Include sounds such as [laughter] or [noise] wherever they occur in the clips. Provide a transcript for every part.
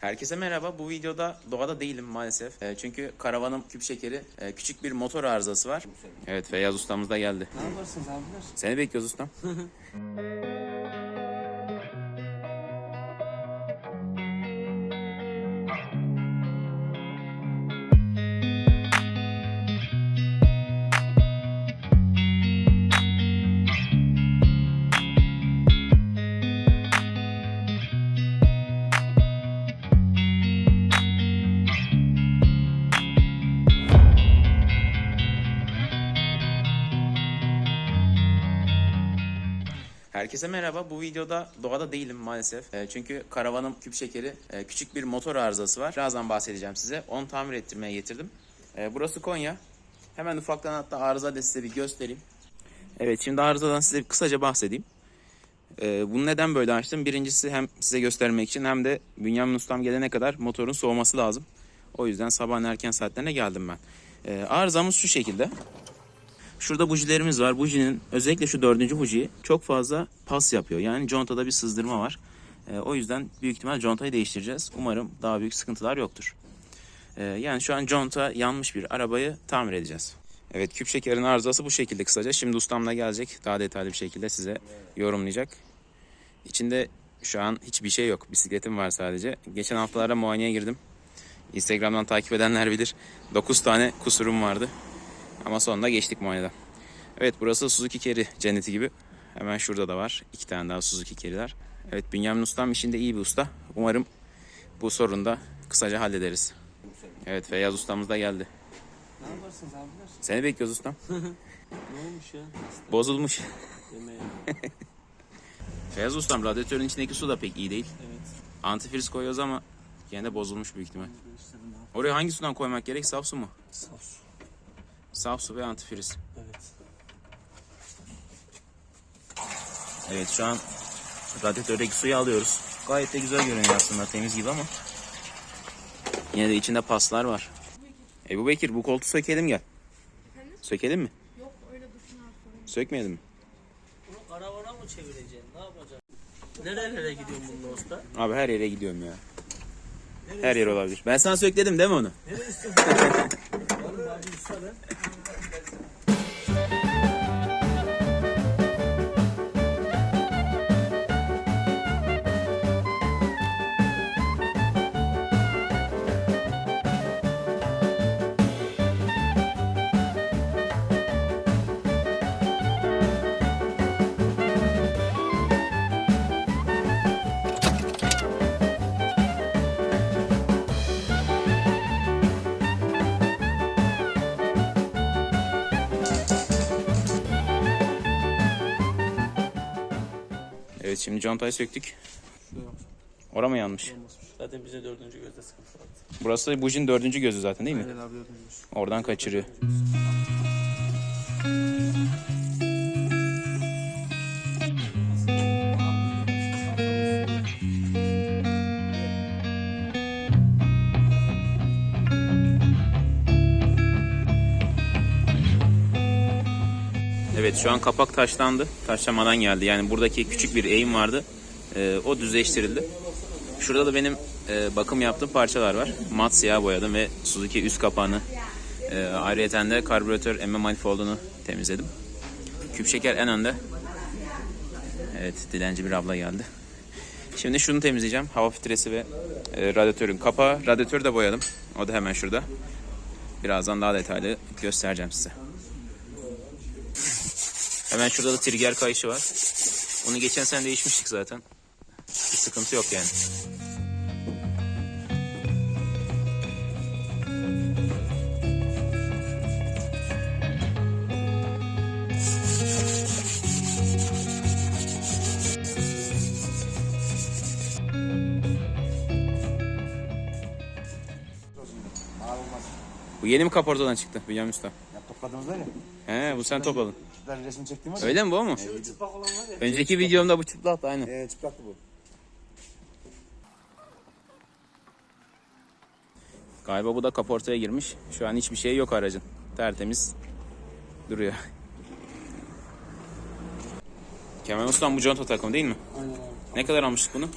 Herkese merhaba. Bu videoda doğada değilim maalesef. E, çünkü karavanım küp şekeri e, küçük bir motor arızası var. Evet Feyyaz ustamız da geldi. Ne yaparsınız abiler? Seni bekliyoruz ustam. [laughs] Herkese merhaba. Bu videoda doğada değilim maalesef. E, çünkü karavanım küp şekeri e, küçük bir motor arızası var. Birazdan bahsedeceğim size. Onu tamir ettirmeye getirdim. E, burası Konya. Hemen ufaktan hatta arıza da size bir göstereyim. Evet şimdi arızadan size kısaca bahsedeyim. E, bunu neden böyle açtım? Birincisi hem size göstermek için hem de Bünyamin Ustam gelene kadar motorun soğuması lazım. O yüzden sabahın erken saatlerine geldim ben. E, arızamız şu şekilde. Şurada bujilerimiz var. Bujinin özellikle şu dördüncü buji çok fazla pas yapıyor. Yani contada bir sızdırma var. Ee, o yüzden büyük ihtimal contayı değiştireceğiz. Umarım daha büyük sıkıntılar yoktur. Ee, yani şu an conta yanmış bir arabayı tamir edeceğiz. Evet küp şekerin arızası bu şekilde kısaca. Şimdi ustam da gelecek. Daha detaylı bir şekilde size yorumlayacak. İçinde şu an hiçbir şey yok. Bisikletim var sadece. Geçen haftalarda muayeneye girdim. Instagram'dan takip edenler bilir. 9 tane kusurum vardı. Ama sonunda geçtik muayeneden. Evet burası Suzuki Keri cenneti gibi. Hemen şurada da var. iki tane daha Suzuki Keri'ler. Evet Bünyamin Ustam işinde iyi bir usta. Umarım bu sorunu da kısaca hallederiz. Evet Feyyaz Ustamız da geldi. Ne yaparsınız abiler? Seni bekliyoruz ustam. [laughs] Ne olmuş ya? Hasta Bozulmuş. [laughs] Feyyaz Ustam radyatörün içindeki su da pek iyi değil. Evet. Antifriz koyuyoruz ama yine de bozulmuş büyük ihtimal. Oraya hangi sudan koymak gerek? Saf su mu? Saf su. Saf su ve antifriz. Evet. Evet şu an radyatördeki suyu alıyoruz. Gayet de güzel görünüyor aslında temiz gibi ama yine de içinde paslar var. Ebu Bekir bu koltuğu sökelim gel. Sökelim mi? Yok öyle dursun abi. Sökmeyelim mi? Bunu karavana mı çevireceksin? Ne yapacaksın? Nerelere gidiyorsun bununla usta? Abi her yere gidiyorum ya. Her yer olabilir. Ben sana sök dedim değil mi onu? Nereye istiyorsun? [laughs] Abi usta Evet şimdi contayı söktük. Yok. Ora mı yanmış? Zaten bize dördüncü gözde sıkıntı vardı. Burası bujin dördüncü gözü zaten değil mi? Aynen abi dördüncü göz. Oradan kaçırıyor. Evet şu an kapak taşlandı. Taşlamadan geldi. Yani buradaki küçük bir eğim vardı. Ee, o düzleştirildi. Şurada da benim e, bakım yaptığım parçalar var. Mat siyah boyadım ve Suzuki üst kapağını e, ayrıyeten de karbüratör emme manifoldunu temizledim. Küp şeker en önde. Evet dilenci bir abla geldi. Şimdi şunu temizleyeceğim. Hava filtresi ve e, radyatörün kapağı. Radyatörü de boyadım. O da hemen şurada. Birazdan daha detaylı göstereceğim size. Hemen şurada da trigger kayışı var. Onu geçen sene değişmiştik zaten. Bir sıkıntı yok yani. Bu yeni mi kaportadan çıktı Bünyamin Usta? Var ya. He bu sen topladın. Ben resmi çektiğim var ya. Öyle mi bu mu? Çıplak olan var ya. Önceki videomda bu çıplaktı aynı. Ee, çıplaktı bu. Galiba bu da kaportaya girmiş. Şu an hiçbir şey yok aracın. Tertemiz duruyor. Kemal Ustam bu conta takımı değil mi? Aynen abi. Ne kadar almıştık bunu?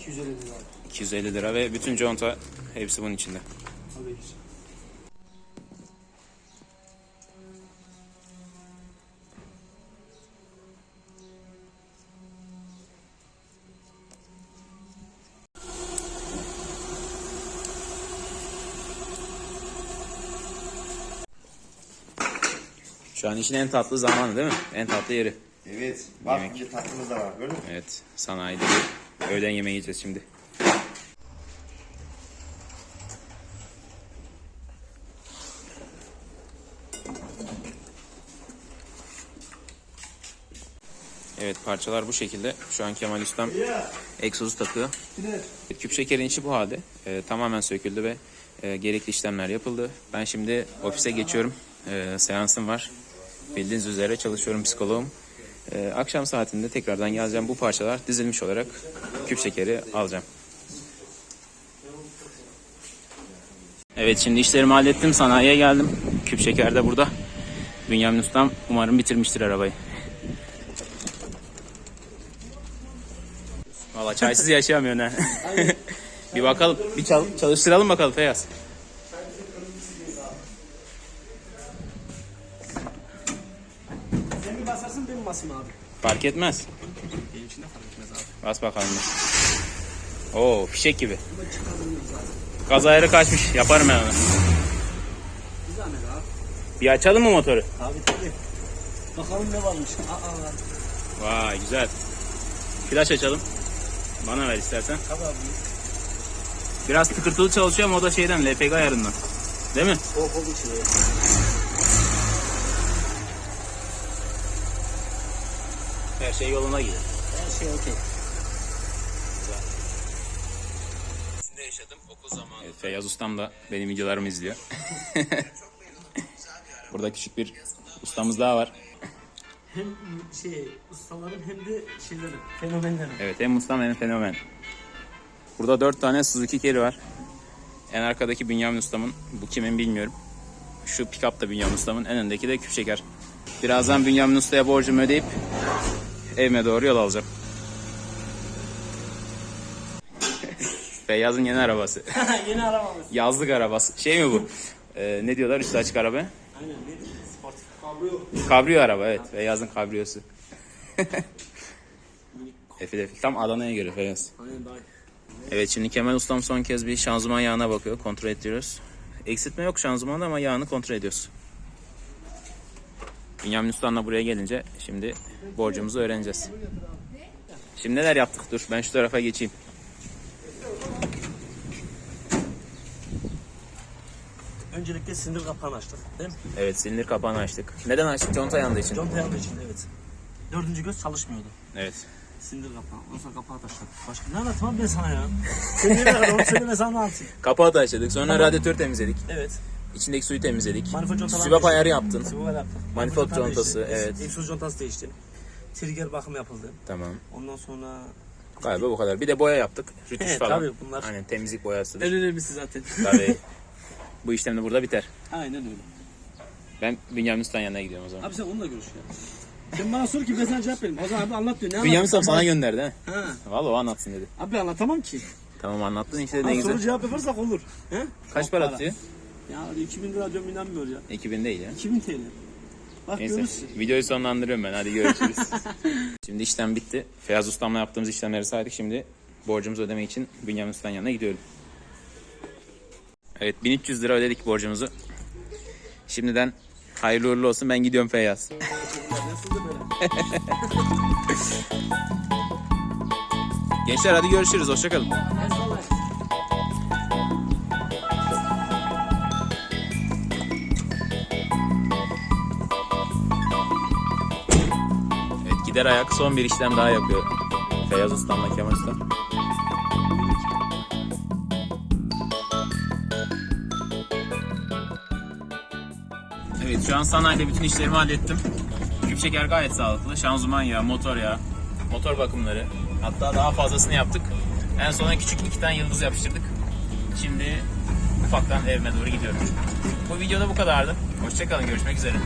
250 lira abi. 250 lira ve bütün conta hepsi bunun içinde. Şu an işin en tatlı zamanı değil mi? En tatlı yeri. Evet. Bak Yemek. bir tatlımız da var. Gördün mü? Evet, sanayide bir öğlen yemeği yiyeceğiz şimdi. Evet parçalar bu şekilde. Şu an Kemal Ustam egzozu takıyor. Küp şekerin içi bu halde. Ee, tamamen söküldü ve e, gerekli işlemler yapıldı. Ben şimdi ofise geçiyorum. Ee, seansım var. Bildiğiniz üzere çalışıyorum psikoloğum. Ee, akşam saatinde tekrardan geleceğim. Bu parçalar dizilmiş olarak küp şekeri alacağım. Evet şimdi işlerimi hallettim. Sanayiye geldim. Küp şeker de burada. Bünyamin Ustam umarım bitirmiştir arabayı. Valla çaysız yaşayamıyorsun ha. [laughs] bir bakalım. Bir çal- çalıştıralım bakalım Feyyaz. Mi basarsın ben mi basayım abi? Fark etmez. Benim için de fark etmez abi. Bas bakalım. Oo fişek gibi. Gaz ayarı kaçmış. Yaparım ben onu. Bir zahmet abi. Bir açalım mı motoru? Abi tabii. Bakalım ne varmış. Aa, Vay güzel. Flaş açalım. Bana ver istersen. tabii abi. Biraz tıkırtılı çalışıyor ama o da şeyden LPG ayarından. Değil mi? Soğuk olduğu için. öyle. Her şey yoluna gider. Her şey okey. yaşadım okul zamanı. Evet, Feyyaz Ustam da benim videolarımı izliyor. [laughs] Burada küçük bir ustamız daha var. Hem şey ustaların hem de şeyleri, fenomenleri. Evet hem ustam hem fenomen. Burada dört tane Suzuki Carry var. En arkadaki Bünyamin Ustam'ın. Bu kimin bilmiyorum. Şu pick-up da Bünyamin Ustam'ın. En öndeki de küp şeker. Birazdan Bünyamin Usta'ya borcumu ödeyip evime doğru yol alacağım. Feyyaz'ın yeni arabası. [laughs] Yeni arabamız. Yazlık arabası. Şey mi bu? Ee, ne diyorlar üstü açık araba? Aynen ne? Sportif kablo. Kabrio araba evet. Feyyaz'ın kabriyosu. Efil efil. Tam Adana'ya göre Feyyaz. Aynen daha iyi. Evet şimdi Kemal Ustam son kez bir şanzıman yağına bakıyor. Kontrol ediyoruz. Eksiltme yok şanzımanda ama yağını kontrol ediyoruz. Bünyamin Usta'nla buraya gelince şimdi borcumuzu öğreneceğiz. Şimdi neler yaptık? Dur ben şu tarafa geçeyim. Öncelikle sindir kapağını açtık. Değil mi? Evet silindir kapağını açtık. Neden açtık? Conta yandığı için. Conta yandığı için evet. Dördüncü göz çalışmıyordu. Evet. Sindir kapağı. Ondan sonra kapağı taşladık. Başka ne anlatmam ben sana ya? Sen ne kadar onu söyleme sana anlatayım. Kapağı da açtık. Sonra radyatör temizledik. Evet. İçindeki suyu temizledik. Sübap ayarı yaptın. Manifold contası, evet. Egzoz contası değişti. Trigger bakım yapıldı. Tamam. Ondan sonra Galiba bu kadar. Bir de boya yaptık. Rütüş Evet, falan. tabii bunlar- Aynen temizlik boyası. en önemlisi zaten. Tabii. [laughs] bu işlem de burada biter. Aynen öyle. Ben Bünyamin Usta'nın yanına gidiyorum o zaman. Abi sen onunla görüş ya. Sen bana sor ki ben sana cevap vereyim. O zaman abi anlat diyor. Ne Bünyamin anlatayım? Usta sana gönderdi ha. Ha. Valla o anlatsın dedi. Abi anlatamam ki. Tamam anlattın işte ne güzel. soru cevap yaparsak olur. He? Kaç Çok para tutuyor? Ya abi 2000 lira diyorum inanmıyor ya. 2000 değil ya. 2000 TL. Bak Neyse görürsün. videoyu sonlandırıyorum ben hadi görüşürüz. [laughs] şimdi işlem bitti. Feyyaz Ustam'la yaptığımız işlemleri saydık. Şimdi borcumuzu ödemek için Bünyamin Usta'nın yanına gidiyorum. Evet 1300 lira ödedik borcumuzu. Şimdiden hayırlı uğurlu olsun ben gidiyorum Feyyaz. [laughs] Gençler hadi görüşürüz hoşçakalın. Gider ayak son bir işlem daha yapıyor. Feyyaz Ustam'la Kemal Ustam. Evet şu an sanayide bütün işlerimi hallettim. Küp şeker gayet sağlıklı. Şanzıman yağı, motor yağı, motor bakımları. Hatta daha fazlasını yaptık. En sona küçük iki tane yıldız yapıştırdık. Şimdi ufaktan evime doğru gidiyorum. Bu videoda bu kadardı. Hoşçakalın görüşmek üzere.